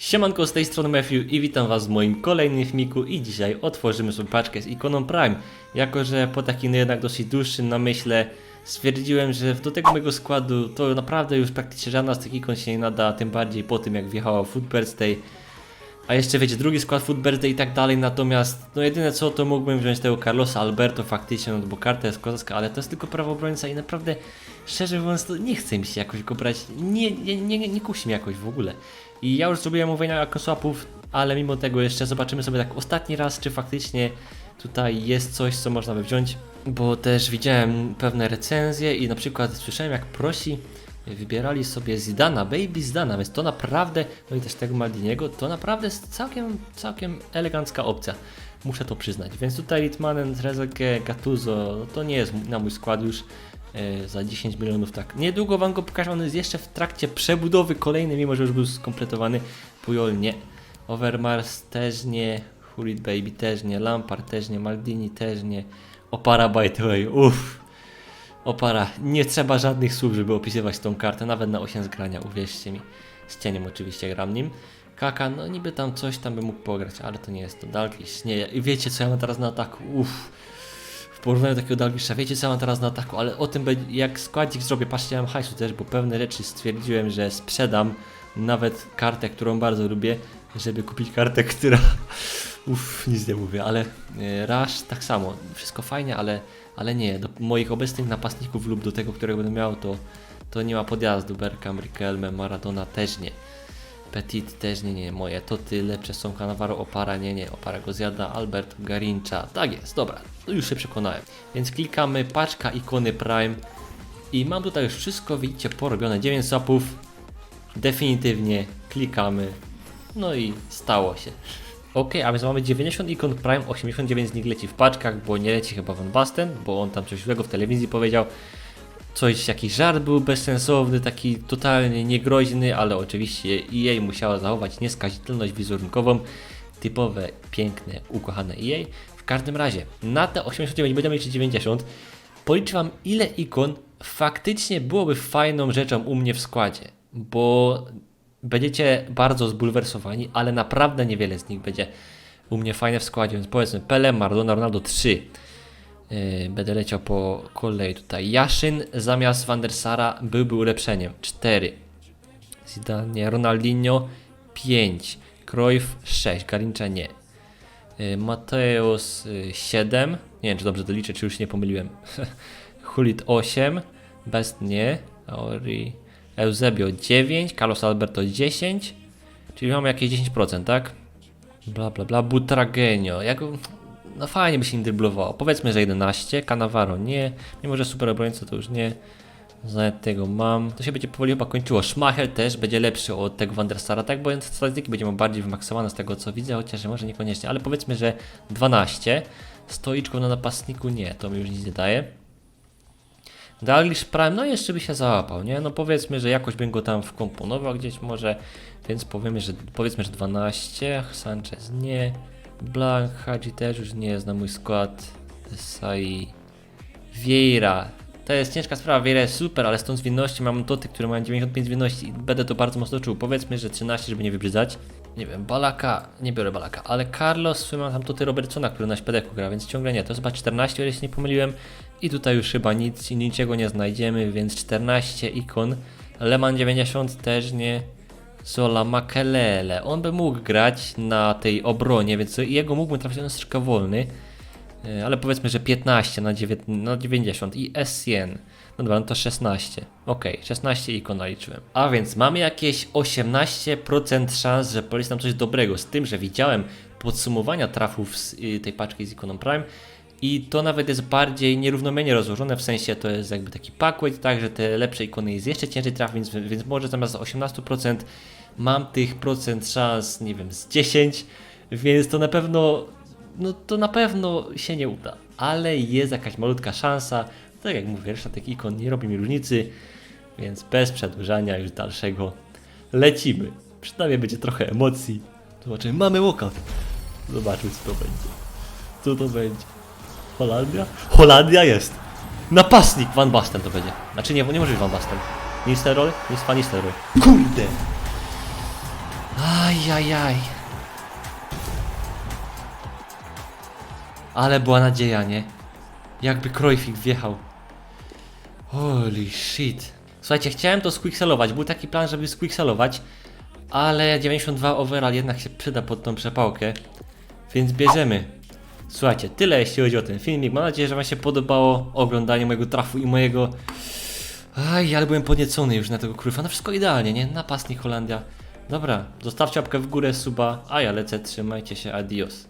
Siemanko, z tej strony Matthew i witam was w moim kolejnym filmiku i dzisiaj otworzymy sobie paczkę z ikoną Prime. Jako, że po takim jednak dosyć dłuższym namyśle stwierdziłem, że do tego mojego składu to naprawdę już praktycznie żadna z tych ikon się nie nada, tym bardziej po tym jak wjechała Food Birthday. A jeszcze wiecie, drugi skład Food Birthday i tak dalej, natomiast no jedyne co to mógłbym wziąć tego Carlosa Alberto faktycznie, no bo karta jest kozacka, ale to jest tylko prawo obrońca i naprawdę szczerze mówiąc to nie chce mi się jakoś go brać, nie, nie, nie, nie, kusi mnie jakoś w ogóle. I ja już zrobiłem mówienia swapów, ale mimo tego jeszcze zobaczymy sobie tak ostatni raz, czy faktycznie tutaj jest coś, co można by wziąć, bo też widziałem pewne recenzje i na przykład słyszałem jak prosi wybierali sobie Zidana, Baby Zidana, więc to naprawdę, no i też tego Maldiniego, to naprawdę jest całkiem, całkiem elegancka opcja. Muszę to przyznać. Więc tutaj Litmanen, Trezeguet, Gattuso, no to nie jest na mój skład już e, za 10 milionów, tak. Niedługo wam go pokażę, on jest jeszcze w trakcie przebudowy kolejnej, mimo że już był skompletowany. Pujol nie, Overmars też nie, Hulit Baby też nie, Lampard też nie, Maldini też nie, Opara by the way, uff. Opara, nie trzeba żadnych słów, żeby opisywać tą kartę, nawet na 8 zgrania, uwierzcie mi. Z cieniem oczywiście gram nim. Kaka, no niby tam coś tam by mógł pograć, ale to nie jest to. Dalglish, nie. I wiecie co ja mam teraz na ataku? Uff. W porównaniu do takiego Dalglisza, wiecie co ja mam teraz na ataku, ale o tym jak składzik zrobię, patrzcie, ja mam hajsu też, bo pewne rzeczy stwierdziłem, że sprzedam nawet kartę, którą bardzo lubię, żeby kupić kartę, która... Uff, nic nie mówię, ale e, Rush tak samo, wszystko fajnie, ale, ale nie, do moich obecnych napastników lub do tego, którego będę miał, to, to nie ma podjazdu, Bergkamp, Riquelme, Maradona też nie. Petit też nie, nie, moje to ty, lepsze są. Cannavaro, Opara, nie, nie, Opara go zjada, Albert, Garincha, tak jest, dobra, już się przekonałem. Więc klikamy, paczka ikony Prime. I mam tutaj już wszystko, widzicie, porobione, 9 zapów, definitywnie klikamy, no i stało się. Ok, a więc mamy 90 ikon Prime, 89 z nich leci w paczkach, bo nie leci chyba Van Basten, bo on tam coś złego w telewizji powiedział. Coś, jakiś żart był bezsensowny, taki totalnie niegroźny, ale oczywiście EA musiała zachować nieskazitelność wizerunkową. Typowe, piękne, ukochane EA. W każdym razie, na te 89 będziemy liczyć 90. Policzę wam ile ikon faktycznie byłoby fajną rzeczą u mnie w składzie, bo będziecie bardzo zbulwersowani, ale naprawdę niewiele z nich będzie u mnie fajne w składzie, więc powiedzmy Pele, Maradona, Ronaldo 3. Yy, będę leciał po kolei tutaj. Jaszyn zamiast Van der Sara byłby ulepszeniem 4. Zidane, Ronaldinho 5. Cruyff 6. Garincha nie. Yy, Mateus yy, 7. Nie wiem czy dobrze to liczę, czy już nie pomyliłem. Hulit 8. Best nie. Auri. Eusebio 9. Carlos Alberto 10. Czyli mamy jakieś 10%, tak? Bla bla bla. Butragenio. Jak... No fajnie by się dryblowało. Powiedzmy, że 11. Cannavaro nie. Mimo, że super obrońca to już nie. Tego mam. To się będzie powoli chyba kończyło. Schmachel też będzie lepszy od tego Van der Sara, tak? Bo statystyki będziemy bardziej wymaksowane z tego co widzę, chociaż może niekoniecznie. Ale powiedzmy, że 12. Stoiczką na napastniku nie. To mi już nic nie daje. Dalglish Prime, no jeszcze by się załapał, nie? No powiedzmy, że jakoś bym go tam wkomponował gdzieś może, więc powiemy, że powiedzmy, że 12, Sanchez nie, Blanc, Hadzi też już nie jest na mój skład, Desai, Vieira, to jest ciężka sprawa, Vieira jest super, ale z tą zwinnością mam toty, które mają 95 zwinności i będę to bardzo mocno czuł, powiedzmy, że 13, żeby nie wybrzydzać. Nie wiem, Balaka, nie biorę Balaka, ale Carlos, mam tam toty Robertsona, który na szpedeku gra, więc ciągle nie, to jest chyba 14, o ile się nie pomyliłem. I tutaj już chyba nic, niczego nie znajdziemy, więc 14 ikon. Leman 90 też nie. Zola Makelele. On by mógł grać na tej obronie, więc jego mógłbym trafić, jest troszkę wolny. E, Ale powiedzmy, że 15 na, 9, na 90 i Essien. No dobra, no to 16. Ok, 16 ikon naliczyłem. A więc mamy jakieś 18% szans, że polecam coś dobrego. Z tym, że widziałem podsumowania trafów z y, tej paczki z ikoną Prime. I to nawet jest bardziej nierównomiernie rozłożone, w sensie to jest jakby taki packweight, tak, że te lepsze ikony jest jeszcze ciężej trafić, więc, więc może zamiast 18% mam tych procent szans, nie wiem, z 10, więc to na pewno, no to na pewno się nie uda, ale jest jakaś malutka szansa, tak jak mówię, reszta tych ikon nie robi mi różnicy, więc bez przedłużania już dalszego lecimy. Przynajmniej będzie trochę emocji. Zobaczymy, mamy walkout. Zobaczmy co to będzie. Co to będzie? Holandia? Holandia jest! Napastnik Van Basten to będzie. Znaczy nie, nie może być Van Basten. Nistelrooy? Jest Van Nistelrooy. Kurde! Aj, Ajajaj. Ale była nadzieja, nie? Jakby Krojfik wjechał. Holy shit. Słuchajcie, chciałem to squixelować. Był taki plan, żeby squixelować, ale 92 overall jednak się przyda pod tą przepałkę. Więc bierzemy. Słuchajcie, tyle jeśli chodzi o ten filmik. Mam nadzieję, że Wam się podobało oglądanie mojego trafu i mojego. Aj, ale byłem podniecony już na tego króla. No wszystko idealnie, nie? Napastnik Holandia. Dobra, zostawcie łapkę w górę, suba, a ja lecę, trzymajcie się, adios.